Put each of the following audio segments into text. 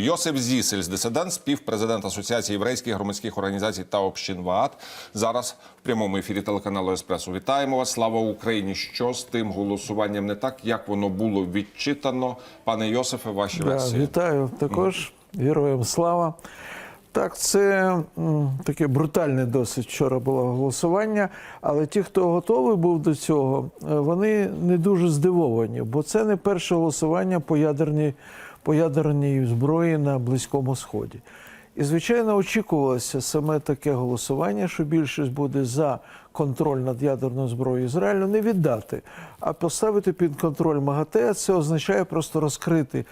Йосип Зісельс, дисидент, співпрезидент Асоціації єврейських громадських організацій та общин ВААТ. Зараз в прямому ефірі телеканалу Еспресо. Вітаємо вас. Слава Україні! Що з тим голосуванням не так, як воно було відчитано? Пане Йосифе, ваші Да, версії. вітаю також. Героям слава. Так, це таке брутальне досить вчора було голосування, але ті, хто готовий був до цього, е, вони не дуже здивовані, бо це не перше голосування по ядерній, по ядерній зброї на Близькому Сході. І, звичайно, очікувалося саме таке голосування, що більшість буде за контроль над ядерною зброєю Ізраїлю не віддати, а поставити під контроль МАГАТЕ. Це означає просто розкрити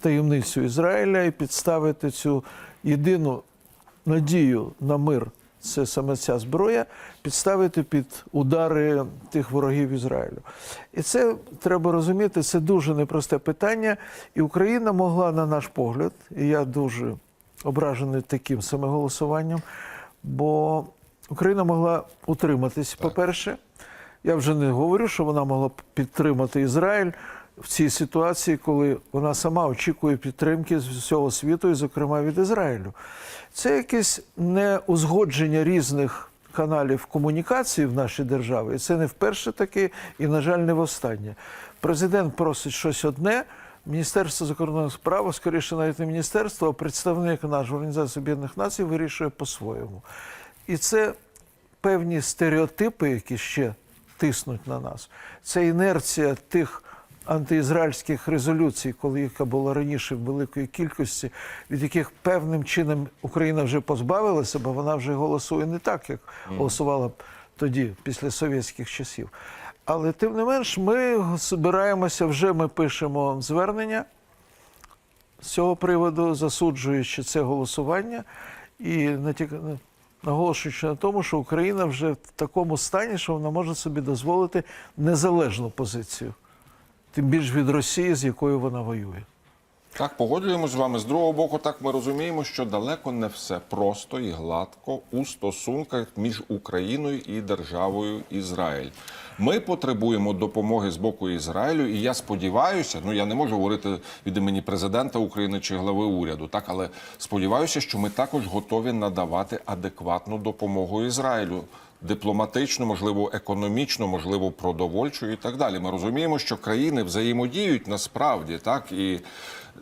таємницю Ізраїля і підставити цю єдину надію на мир. Це саме ця зброя, підставити під удари тих ворогів Ізраїлю. І це треба розуміти, це дуже непросте питання. І Україна могла, на наш погляд, і я дуже ображений таким саме голосуванням, бо Україна могла утриматись, по-перше. Я вже не говорю, що вона могла підтримати Ізраїль в цій ситуації, коли вона сама очікує підтримки з всього світу, і, зокрема, від Ізраїлю. Це якесь неузгодження різних каналів комунікації в нашій державі. І це не вперше таке, і, на жаль, не востаннє. Президент просить щось одне. Міністерство закордонних справ, скоріше навіть не міністерство, а представник наш Організації Об'єднаних Націй вирішує по-своєму. І це певні стереотипи, які ще тиснуть на нас. Це інерція тих антиізраїльських резолюцій, коли яка була раніше в великої кількості, від яких певним чином Україна вже позбавилася, бо вона вже голосує не так, як голосувала тоді, після совєтських часів. Але тим не менш, ми збираємося вже, ми пишемо звернення з цього приводу, засуджуючи це голосування і наголошуючи на тому, що Україна вже в такому стані, що вона може собі дозволити незалежну позицію, тим більш від Росії, з якою вона воює. Так, погоджуємось з вами. З другого боку, так ми розуміємо, що далеко не все просто і гладко у стосунках між Україною і державою Ізраїль. Ми потребуємо допомоги з боку Ізраїлю, і я сподіваюся, ну я не можу говорити від імені президента України чи глави уряду, так але сподіваюся, що ми також готові надавати адекватну допомогу Ізраїлю. Дипломатично, можливо, економічно, можливо, продовольчу і так далі. Ми розуміємо, що країни взаємодіють насправді так і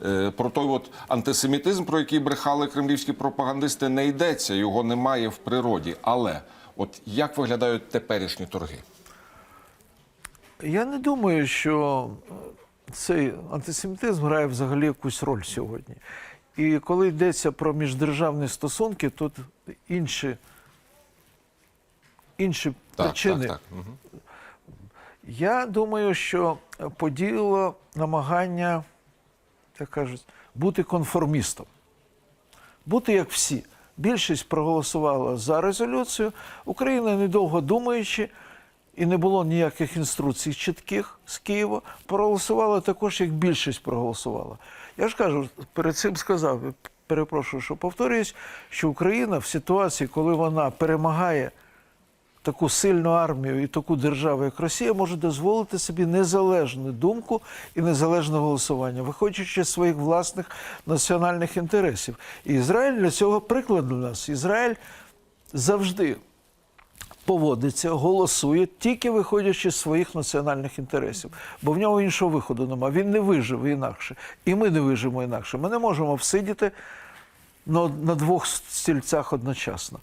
е, про той от антисемітизм, про який брехали кремлівські пропагандисти, не йдеться. Його немає в природі. Але от як виглядають теперішні торги? Я не думаю, що е, цей антисемітизм грає взагалі якусь роль сьогодні. І коли йдеться про міждержавні стосунки, тут інші, інші Так, причини. так, так. Я думаю, що поділило намагання, як кажуть, бути конформістом, бути як всі. Більшість проголосувала за резолюцію. Україна, недовго думаючи, і не було ніяких інструкцій чітких з Києва, проголосувала також, як більшість проголосувала. Я ж кажу, перед цим сказав, перепрошую, що повторююсь, що Україна в ситуації, коли вона перемагає таку сильну армію і таку державу, як Росія, може дозволити собі незалежну думку і незалежне голосування, виходячи з своїх власних національних інтересів. І Ізраїль для цього приклад для нас. Ізраїль завжди поводиться, голосує, тільки виходячи з своїх національних інтересів, бо в нього іншого виходу немає. Він не виживе інакше. І ми не виживемо інакше. Ми не можемо всидіти на двох стільцях одночасно.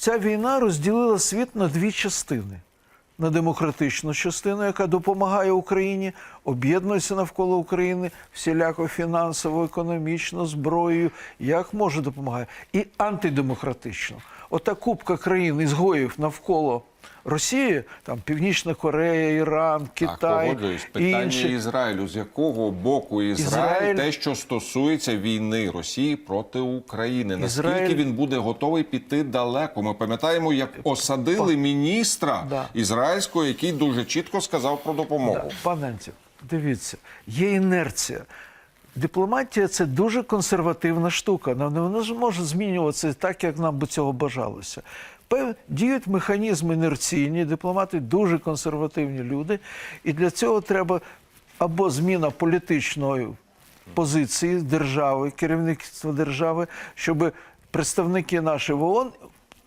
Ця війна розділила світ на дві частини. На демократичну частину, яка допомагає Україні, об'єднується навколо України всіляко фінансово, економічно, зброєю, як може допомагає, і антидемократично. Ота купка країн ізгоїв навколо Росії, там Північна Корея, Іран, Так, Китай і Питання інші. Ізраїлю. З якого боку Ізраїль, Ізраїль- те, що стосується війни Росії проти України, наскільки Ізраїль- він буде готовий піти далеко? Ми пам'ятаємо, як осадили міністра Да. ізраїльського, який дуже чітко сказав про допомогу. Да, Пане Анці, дивіться, є інерція. Дипломатія це дуже консервативна штука. Вона не може змінюватися так, як нам би цього бажалося. Діють механізми інерційні, дипломати дуже консервативні люди, і для цього треба або зміна політичної позиції держави, керівництва держави, щоб представники наші в ООН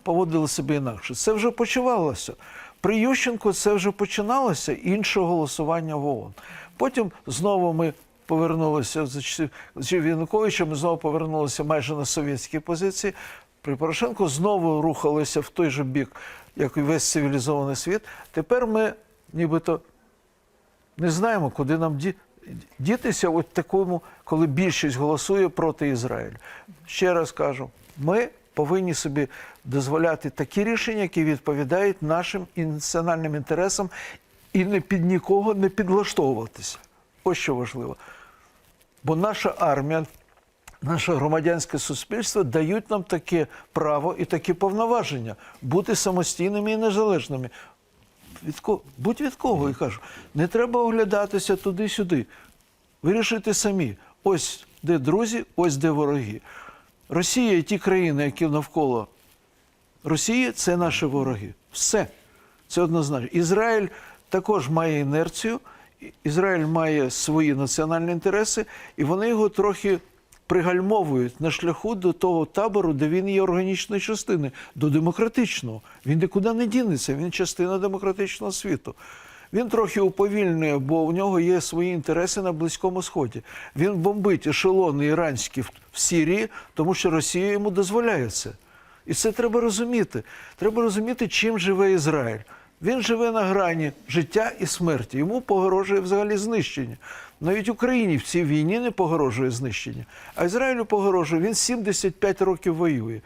поводили себе інакше. Це вже почувалося. При Ющенку це вже починалося інше голосування в ООН. Потім знову ми повернулися за часів Януковича, ми знову повернулися майже на совєтські позиції. При Порошенку знову рухалися в той же бік, як і весь цивілізований світ. Тепер ми нібито не знаємо, куди нам ді- дітися от такому, коли більшість голосує проти Ізраїлю. Ще раз кажу, ми повинні собі дозволяти такі рішення, які відповідають нашим і національним інтересам, і не під нікого не підлаштовуватися. Ось що важливо. Бо наша армія, наше громадянське суспільство дають нам таке право і такі повноваження бути самостійними і незалежними. Від кого? Будь від кого, я кажу. Не треба оглядатися туди-сюди. Вирішуйте самі. Ось де друзі, ось де вороги. Росія і ті країни, які навколо Росії, це наші вороги. Все. Це однозначно. Ізраїль також має інерцію, І- Ізраїль має свої національні інтереси, і вони його трохи пригальмовують на шляху до того табору, де він є органічною частиною, до демократичного. Він нікуди не дінеться, він частина демократичного світу. Він трохи уповільнює, бо у нього є свої інтереси на Близькому Сході. Він бомбить ешелони іранські в- Сірії, тому що Росія йому дозволяє це. І це треба розуміти. Треба розуміти, чим живе Ізраїль. Він живе на грані життя і смерті. Йому погрожує взагалі знищення. Навіть Україні в цій війні не погрожує знищення, а Ізраїлю погрожує. Він 75 років воює.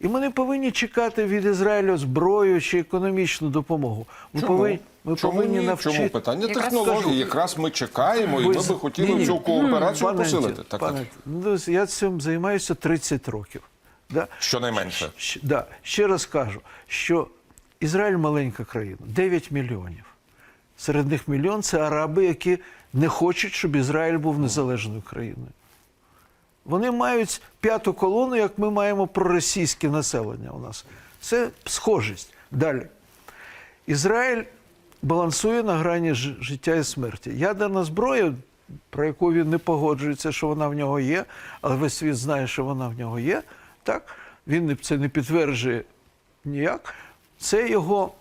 І ми не повинні чекати від Ізраїлю зброю чи економічну допомогу. Ми Чому? повинні, ми Чому повинні ні? навчити. Чому питання Якраз технології? скажу. Якраз ми чекаємо, і ми би хотіли Ні-ні. цю кооперацію Пане посилити. Так, пане так. Ну, я цим займаюся 30 років. Да? Щонайменше. Щ- Да. Ще раз кажу, що Ізраїль маленька країна, 9 мільйонів. Серед них мільйон це араби, які не хочуть, щоб Ізраїль був незалежною країною. Вони мають п'яту колону, як ми маємо проросійське населення у нас. Це схожість. Далі. Ізраїль балансує на грані життя і смерті. Ядерна зброя, про яку він не погоджується, що вона в нього є, але весь світ знає, що вона в нього є. Так? Він це не підтверджує ніяк. Це його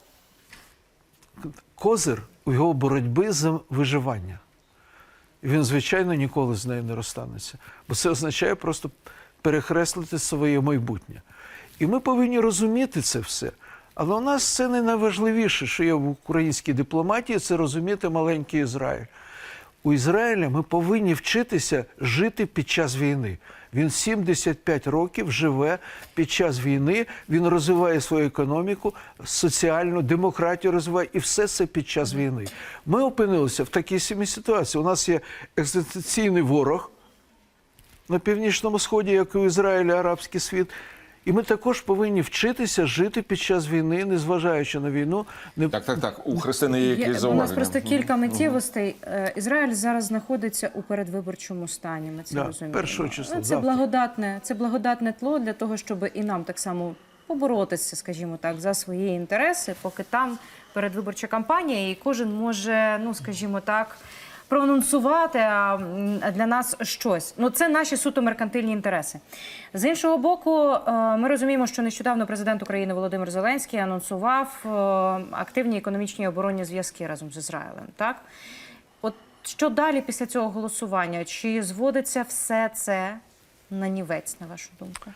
козир у його боротьбі за виживання. І він, звичайно, ніколи з нею не розстанеться. Бо це означає просто перехреслити своє майбутнє. І ми повинні розуміти це все. Але у нас це не найважливіше, що є в українській дипломатії, це розуміти маленький Ізраїль. У Ізраїля ми повинні вчитися жити під час війни. Він 75 років живе під час війни, він розвиває свою економіку, соціальну демократію розвиває, і все це під час війни. Ми опинилися в такій самій ситуації. У нас є екзистенційний ворог на північному сході, як і у Ізраїлі, арабський світ. І ми також повинні вчитися жити під час війни, незважаючи на війну. Не Так, так, так. У Христини є якісь у нас просто кілька миттєвостей. Е, Ізраїль зараз знаходиться у передвиборчому стані. Ми це Да, розуміємо. першого числа, Ну, Це завтра. благодатне, це благодатне тло для того, щоб і нам так само поборотися, скажімо так, за свої інтереси, поки там передвиборча кампанія, і кожен може, ну скажімо так. Проанонсувати а, для нас щось. Ну це наші суто меркантильні інтереси. З іншого боку, е, ми розуміємо, що нещодавно президент України Володимир Зеленський анонсував е, активні економічні і оборонні зв'язки разом з Ізраїлем. Так, от що далі після цього голосування? Чи зводиться все це на нівець, на вашу думку?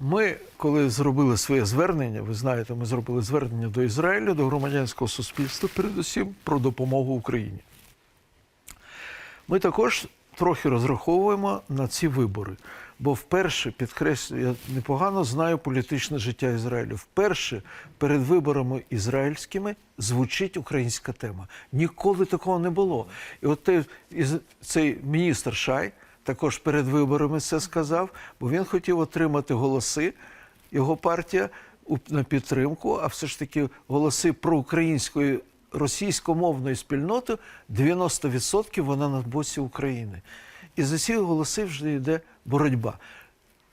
Ми, коли зробили своє звернення, ви знаєте, ми зробили звернення до Ізраїлю, до громадянського суспільства, передусім про допомогу Україні. Ми також трохи розраховуємо на ці вибори. Бо вперше, підкреслюю, я непогано знаю політичне життя Ізраїлю. Вперше перед виборами ізраїльськими звучить українська тема. Ніколи такого не було. І от із- цей міністр Шай також перед виборами це сказав, бо він хотів отримати голоси, його партія на підтримку, а все ж таки голоси проукраїнської російськомовної спільноти 90% вона на боці України. І за ці голоси вже йде боротьба.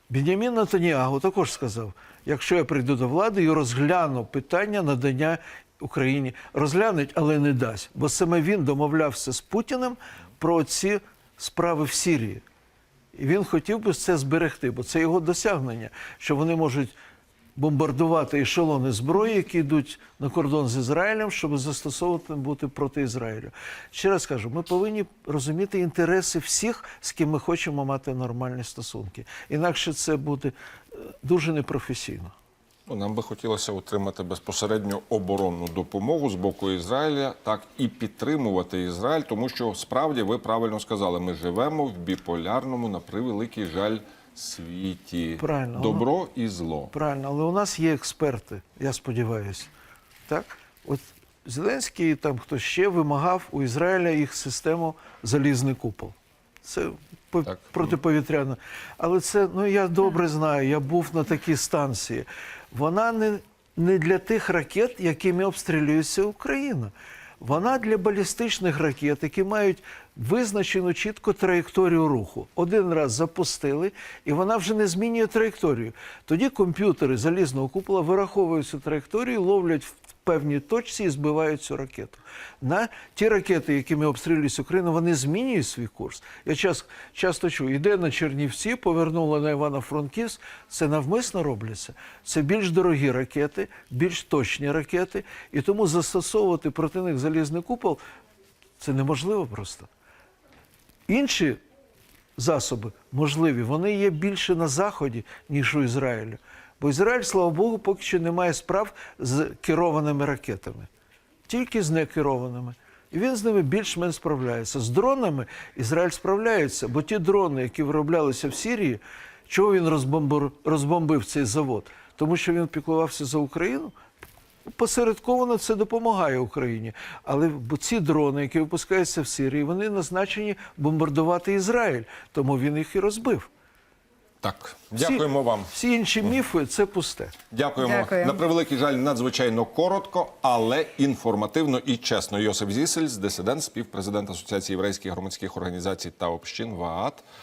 Бенямін Натаніагу також сказав: якщо я прийду до влади і розгляну питання надання Україні, розглянуть, але не дасть. Бо саме він домовлявся з Путіним про ці справи в Сирії. І він хотів би це зберегти, бо це його досягнення, що вони можуть бомбардувати ешелони зброї, які йдуть на кордон з Ізраїлем, щоб застосовувати бути проти Ізраїлю. Ще раз кажу, ми повинні розуміти інтереси всіх, з ким ми хочемо мати нормальні стосунки. Інакше це буде е, дуже непрофесійно. Ну, нам би хотілося отримати безпосередньо оборонну допомогу з боку Ізраїля, так і підтримувати Ізраїль, тому що справді ви правильно сказали, ми живемо в біполярному, на превеликий жаль, світі. Правильно. Добро і зло. Правильно, але у нас є експерти, я сподіваюся. Так? От Зеленський там хтось ще вимагав у Ізраїля їх систему залізний купол. Це Так. протиповітряна. Але це, ну я добре знаю, я був на такій станції. Вона не, не для тих ракет, якими обстрілюється Україна. Вона для балістичних ракет, які мають визначену чітко траєкторію руху. Один раз запустили, і вона вже не змінює траєкторію. Тоді комп'ютери залізного купола вираховують цю траєкторію, ловлять в певній точці і збивають цю ракету. На ті ракети, якими обстрілюється Україна, вони змінюють свій курс. Я час, часто чую, йде на Чернівці, повернула на Івано-Франківськ. Це навмисно робляться. Це більш дорогі ракети, більш точні ракети. І тому застосовувати проти них залізний купол це неможливо просто. Інші засоби можливі, вони є більше на Заході, ніж у Ізраїлю. Бо Ізраїль, слава Богу, поки що не має справ з керованими ракетами, тільки з некерованими. І він з ними більш-менш справляється. З дронами Ізраїль справляється, бо ті дрони, які вироблялися в Сирії, чого він розбомбив, розбомбив цей завод? Тому що він піклувався за Україну. Посередковано це допомагає Україні. Але ці дрони, які випускаються в Сирії, вони назначені бомбардувати Ізраїль, тому він їх і розбив. Так, Всі- дякуємо вам. Всі інші міфи це пусте. Дякуємо. Дякую. На превеликий жаль, надзвичайно коротко, але інформативно і чесно. Йосип Зісельс, дисидент, співпрезидент Асоціації єврейських громадських організацій та общин ВААТ,